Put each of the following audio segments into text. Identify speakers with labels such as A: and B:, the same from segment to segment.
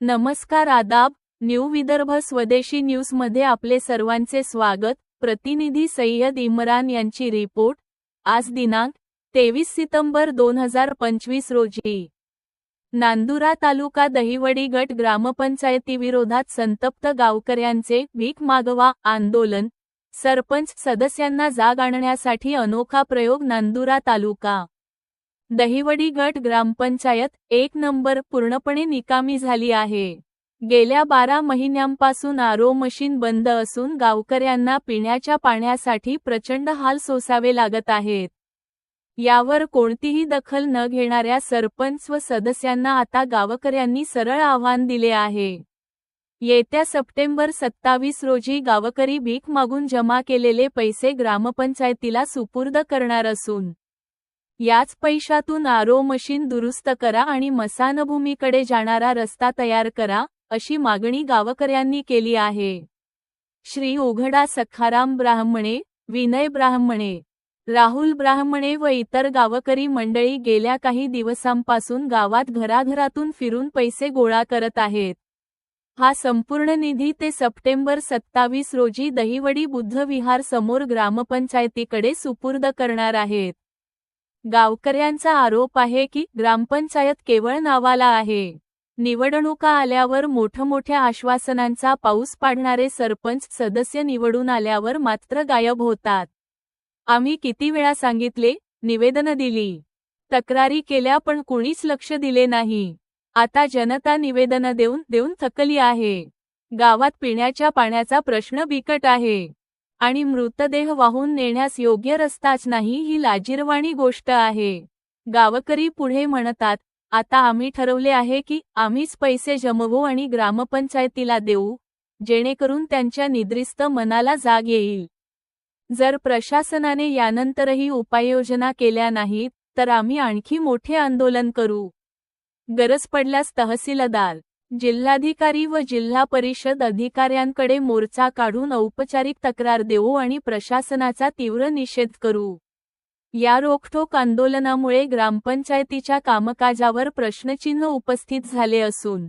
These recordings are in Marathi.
A: नमस्कार आदाब न्यू विदर्भ स्वदेशी न्यूजमध्ये आपले सर्वांचे स्वागत. प्रतिनिधी सय्यद इम्रान यांची रिपोर्ट. आज दिनांक तेवीस सितंबर दोन हजार पंचवीस रोजी. नांदुरा तालुका दहिवडी गट ग्रामपंचायतीविरोधात संतप्त गावकऱ्यांचे भीक मागवा आंदोलन. सरपंच सदस्यांना जाग आणण्यासाठी अनोखा प्रयोग नांदुरा तालुका. दहिवडी गट ग्रामपंचायत एक नंबर पूर्णपणे निकामी झाली आहे. गेल्या बारा महिन्यांपासून आरो मशीन बंद असून गावकऱ्यांना पिण्याच्या पाण्यासाठी प्रचंड हाल सोसावे लागत आहेत. यावर कोणतीही दखल न घेणाऱ्या सरपंच व सदस्यांना आता गावकऱ्यांनी सरळ आव्हान दिले आहे. येत्या सप्टेंबर सत्तावीस रोजी गावकरी भीक मागून जमा केलेले पैसे ग्रामपंचायतीला सुपूर्द करणार असून याच पैशातून आरो मशीन दुरुस्त करा आणि मसानभूमीकडे जाणारा रस्ता तयार करा अशी मागणी गावकऱ्यांनी केली आहे. श्री उघडा सखाराम ब्राह्मणे विनय ब्राह्मणे. राहुल ब्राह्मणे व इतर गावकरी मंडळी गेल्या काही दिवसांपासून गावात घराघरातून फिरून पैसे गोळा करत आहेत. हा संपूर्ण निधी ते सप्टेंबर सत्तावीस रोजी दहिवडी बुद्धविहार समोर ग्रामपंचायतीकडे सुपूर्द करणार आहेत. गावकऱ्यांचा आरोप आहे की ग्रामपंचायत केवळ नावाला आहे. निवडणुका आल्यावर मोठमोठ्या आश्वासनांचा पाऊस पाडणारे सरपंच सदस्य निवडून आल्यावर मात्र गायब होतात. आम्ही किती वेळा सांगितले निवेदनं दिली. तक्रारी केल्या पण कुणीच लक्ष दिले नाही. आता जनता निवेदनं देऊन देऊन थकली आहे. गावात पिण्याच्या पाण्याचा प्रश्न बिकट आहे. आणि मृतदेह वाहून नेण्यास योग्य रस्ताच नाही ही लाजिरवाणी गोष्ट आहे. गावकरी पुढे म्हणतात आता आम्ही ठरवले आहे की आम्हीच पैसे जमवू आणि ग्रामपंचायतीला देऊ जेणेकरून त्यांच्या निद्रिस्त मनाला जाग येईल. जर प्रशासनाने यानंतरही उपाययोजना केल्या नाहीत तर आम्ही आणखी मोठे आंदोलन करू. गरज पडल्यास तहसीलदार जिल्हाधिकारी व जिल्हा परिषद अधिकाऱ्यांकडे मोर्चा काढून औपचारिक तक्रार देऊ आणि प्रशासनाचा तीव्र निषेध करू. या रोखठोक आंदोलनामुळे ग्रामपंचायतीच्या कामकाजावर प्रश्नचिन्ह उपस्थित झाले असून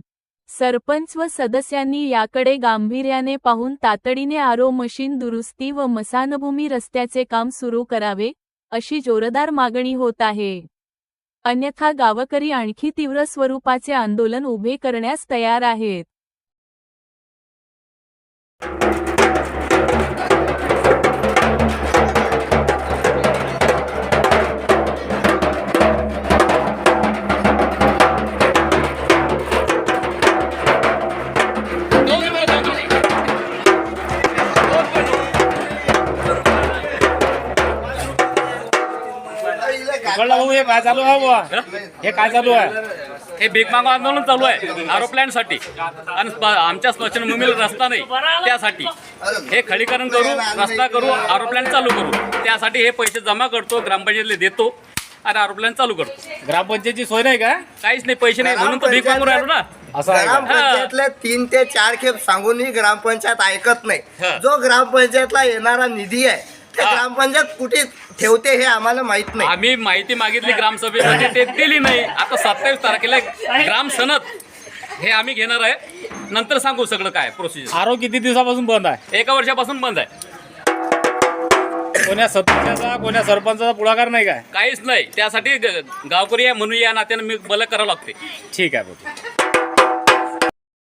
A: सरपंच व सदस्यांनी याकडे गांभीर्याने पाहून तातडीने आरो मशीन दुरुस्ती व मसानभूमी रस्त्याचे काम सुरू करावे अशी जोरदार मागणी होत आहे. अन्यथा गावकरी आणखी तीव्र स्वरूपाचे आंदोलन उभे करण्यास तयार आहेत.
B: भाऊ हे काय चालू आहे बुवा हे काय चालू आहे?
C: हे भीक मागो आंदोलन चालू आहे आरोप्लॅनसाठी आणि स्प- आमच्या स्मशानभूमीला रस्ता नाही त्यासाठी. हे खडीकरण करू रस्ता करू आरोप्लॅन चालू करू. त्यासाठी हे पैसे जमा करतो ग्रामपंचायतीला देतो आणि आरोप्लॅन चालू करतो.
B: ग्रामपंचायतची सोय नाही का?
C: काहीच नाही पैसे नाही म्हणून तर भीक मागून राहिलो ना.
B: असं आहे का?
D: ग्रामपंचायतले तीन ते चार खेप सांगूनही ग्रामपंचायत ऐकत
C: हा.
D: नाही जो ग्रामपंचायतला येणारा निधी आहे ते. ग्रामपंचायत कुठे ठेवते हे आम्हाला माहीत नाही.
C: आम्ही माहिती मागितली ग्रामसभेमध्ये ते दिली नाही. आता सत्तावीस तारखेला ग्राम सनद हे आम्ही घेणार आहे. नंतर सांगू सगळं काय प्रोसिजर
B: आरो किती दिवसापासून बंद आहे?
C: एका वर्षापासून बंद आहे.
B: कोण्या सदस्याचा कोण्या सरपंचाचा पुढाकार नाही काय?
C: काहीच नाही. त्यासाठी ग- गावकरी आहे म्हणून या नात्यानं मी मला करावं लागते.
B: ठीक आहे